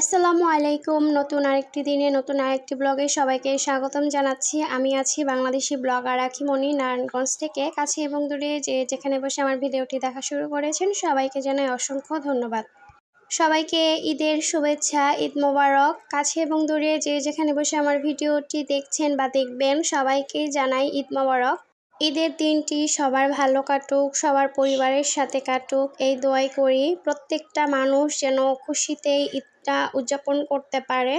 আসসালামু আলাইকুম। নতুন আরেকটি দিনে, নতুন আরেকটি ব্লগে সবাইকে স্বাগতম জানাচ্ছি। আমি আছি বাংলাদেশি ব্লগার আখিমণি নারায়ণগঞ্জ থেকে। কাছে এবং দূরে যে যেখানে বসে আমার ভিডিওটি দেখা শুরু করেছেন, সবাইকে জানাই অসংখ্য ধন্যবাদ। সবাইকে ঈদের শুভেচ্ছা, ঈদ মোবারক। কাছে এবং দূরে যে যেখানে বসে আমার ভিডিওটি দেখছেন বা দেখবেন সবাইকে জানাই ঈদ মোবারক। ঈদের দিনটি সবার ভালো কাটুক, সবার পরিবারের সাথে কাটুক। এই দোয়াই করি, প্রত্যেকটা মানুষ যেন খুশিতে ঈদটা উদযাপন করতে পারে।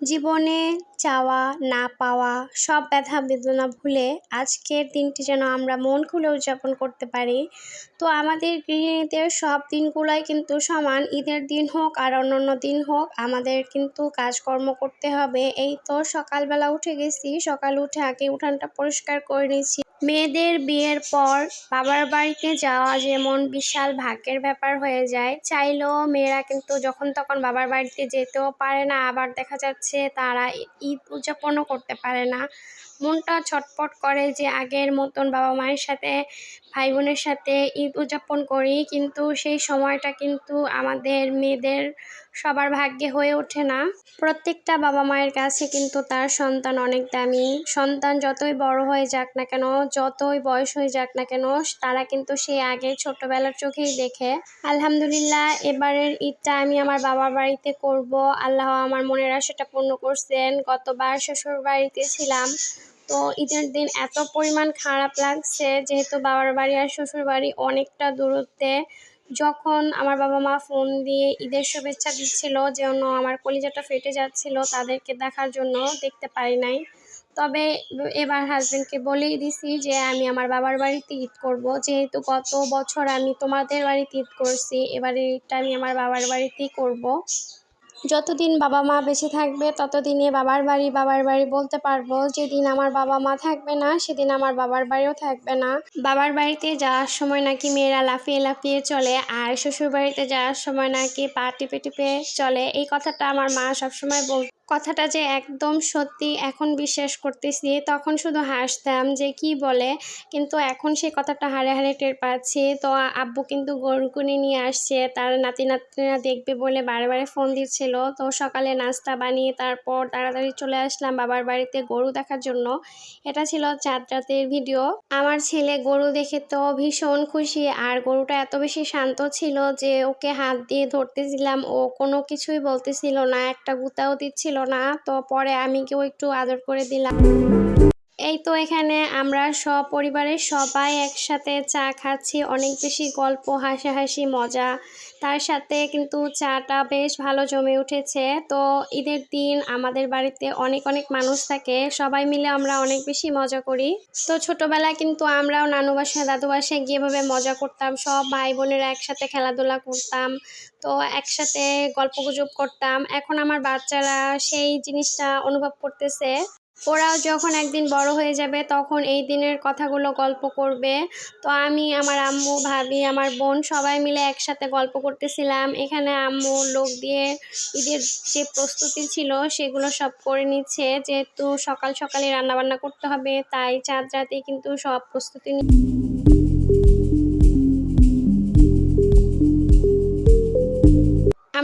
জীবনে চাওয়া, না পাওয়া সব ব্যথা বেদনা ভুলে আজকের দিনটি যেন আমরা মন খুলে উদযাপন করতে পারি। তো আমাদের গৃহিণীদের সব দিনগুলোই কিন্তু সমান, ঈদের দিন হোক আর অন্যান্য দিন হোক, আমাদের কিন্তু কাজকর্ম করতে হবে। এই তো সকালবেলা উঠে গেছি, সকাল উঠে আগে উঠানটা পরিষ্কার করে নিয়েছি মেয়েদের বিয়ের পর বাবার বাড়িতে যাওয়া যেমন বিশাল ভাগ্যের ব্যাপার হয়ে যায়। চাইলেও মেয়েরা কিন্তু যখন তখন বাবার বাড়িতে যেতেও পারে না। আবার দেখা যাচ্ছে তারা ঈদ উদযাপনও করতে পারে না। মনটা ছটপট করে যে আগের মতন বাবা মায়ের সাথে ভাই বোনের সাথে ঈদ উদযাপন করি, কিন্তু সেই সময়টা কিন্তু আমাদের মেয়েদের সবার ভাগ্যে হয়ে ওঠে না। প্রত্যেকটা বাবা মায়ের কাছে কিন্তু তার সন্তান অনেক দামি। সন্তান যতই বড় হয়ে যাক না কেন, যতই বয়স হয়ে যাক না কেন, তারা কিন্তু সেই আগে ছোটবেলার চোখেই দেখে। আলহামদুলিল্লাহ, এবারের ঈদটা আমি আমার বাবার বাড়িতে করব। আল্লাহ আমার মনের আশাটা পূর্ণ করছেন। গতবার শ্বশুর বাড়িতে ছিলাম। তো ঈদের দিন এত পরিমাণ খারাপ লাগছে, যেহেতু বাবার বাড়ি আর শ্বশুর বাড়ি অনেকটা দূরত্বে। যখন আমার বাবা মা ফোন দিয়ে ঈদের শুভেচ্ছা দিচ্ছিল যেন আমার কলিজাটা ফেটে যাচ্ছিল, তাদেরকে দেখার জন্য দেখতে পারি নাই। তবে এবার হাজব্যান্ডকে বলেই দিছি যে, আমি আমার বাবার বাড়িতে ঈদ করব। যেহেতু গত বছর আমি তোমাদের বাড়িতে ঈদ করছি, এবারে ঈদটা আমি আমার বাবার বাড়িতেই করব। যতদিন বাবা মা বেঁচে থাকবে, ততদিনে বাবার বাড়ি বাবার বাড়ি বলতে পারব, যেদিন আমার বাবা মা থাকবে না, সেদিন আমার বাবার বাড়িও থাকবে না। বাবার বাড়িতে যাওয়ার সময় নাকি মেয়েরা লাফিয়ে লাফিয়ে চলে, আর শ্বশুর বাড়িতে যাওয়ার সময় নাকি পা টিপে টিপে চলে। এই কথাটা আমার মা সবসময় বল কথাটা যে একদম সত্যি এখন বিশ্বাস করতেছি, তখন শুধু হাসতাম যে কি বলে, কিন্তু এখন সেই কথাটা হারে হারে টের পাচ্ছি। তো আব্বু কিন্তু গরু কুনি নিয়ে আসছে, তার নাতি নাতনিরা দেখবে বলে বারে বারে ফোন দিচ্ছিল। তো সকালে নাস্তা বানিয়ে তারপর তাড়াতাড়ি চলে আসলাম বাবার বাড়িতে গরু দেখার জন্য। এটা ছিল চাঁদ রাতের ভিডিও আমার ছেলে গরু দেখে তো ভীষণ খুশি, আর গরুটা এত বেশি শান্ত ছিল যে ওকে হাত দিয়ে ধরতেছিলাম, ও কোনো কিছুই বলতেছিল না, একটা গুতাও দিচ্ছিল না তো পরে আমি কেউ একটু আদর করে দিলাম। এই তো এখানে আমরা সব পরিবারের সবাই একসাথে চা খাচ্ছি, অনেক বেশি গল্প, হাসাহাসি, মজা। তার সাথে কিন্তু চাটা বেশ ভালো জমে উঠেছে। তো ঈদের দিন আমাদের বাড়িতে অনেক অনেক মানুষ থাকে, সবাই মিলে আমরা অনেক বেশি মজা করি। তো ছোটোবেলায় কিন্তু আমরাও নানু বাসায় দাদু বাসায় গিয়ে এভাবে মজা করতাম, সব ভাই বোনেরা একসাথে খেলাধুলা করতাম, তো একসাথে গল্প গুজব করতাম। এখন আমার বাচ্চারা সেই জিনিসটা অনুভব করতেছে। ওরাও যখন একদিন বড় হয়ে যাবে, তখন এই দিনের কথাগুলো গল্প করবে। তো আমি, আমার আম্মু, ভাবি, আমার বোন সবাই মিলে একসাথে গল্প করতেছিলাম। এখানে আম্মু লোক দিয়ে ঈদের যে প্রস্তুতি ছিল, সেগুলো সব করে নিচ্ছে। যেহেতু সকাল সকালে রান্নাবান্না করতে হবে, তাই চাঁদ রাতে কিন্তু সব প্রস্তুতি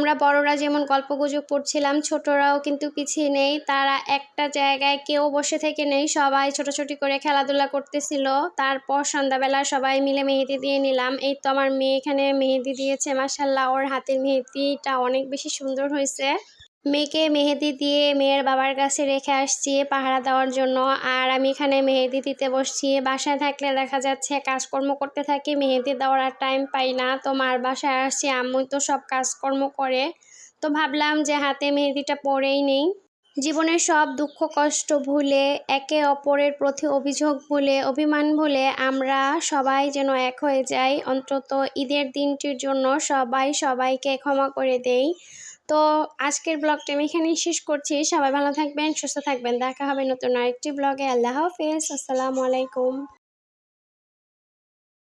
আমরা বড়রা যেমন গল্প গুজব করছিলাম ছোটরাও কিন্তু পিছিয়ে নেই। তারা একটা জায়গায় কেউ বসে থেকে নেই, সবাই ছোটাছুটি করে খেলাধুলা করতেছিল। তারপর সন্ধ্যাবেলা সবাই মিলে মেহেদি দিয়ে নিলাম। এই তো আমার মেয়ে এখানে মেহেদি দিয়েছে মাসাল্লাহ ওর হাতের মেহেদিটা অনেক বেশি সুন্দর হয়েছে। মেয়েকে মেহেদি দিয়ে মেয়ের বাবার কাছে রেখে আসছি পাহারা দেওয়ার জন্য। আর আমি এখানে মেহেদি দিতে বসছি। বাসায় থাকলে দেখা যাচ্ছে কাজকর্ম করতে থাকি, মেহেদি দেওয়ার আর টাইম পাই না। তো মার বাসায় আসছি, আম্মুই তো সব কাজকর্ম করে। তো ভাবলাম যে হাতে মেহেদিটা পরেই নেই। জীবনের সব দুঃখ, কষ্ট ভুলে, একে অপরের প্রতি অভিযোগ ভুলে অভিমান ভুলে আমরা সবাই যেন এক হয়ে যাই। অন্তত ঈদের দিনটির জন্য সবাই সবাইকে ক্ষমা করে দেই। তো আজকের ব্লগটা আমি এখানেই শেষ করছি। সবাই ভালো থাকবেন, সুস্থ থাকবেন। দেখা হবে নতুন আরেকটি ব্লগে। আল্লাহ হাফেজ। আসসালামু আলাইকুম।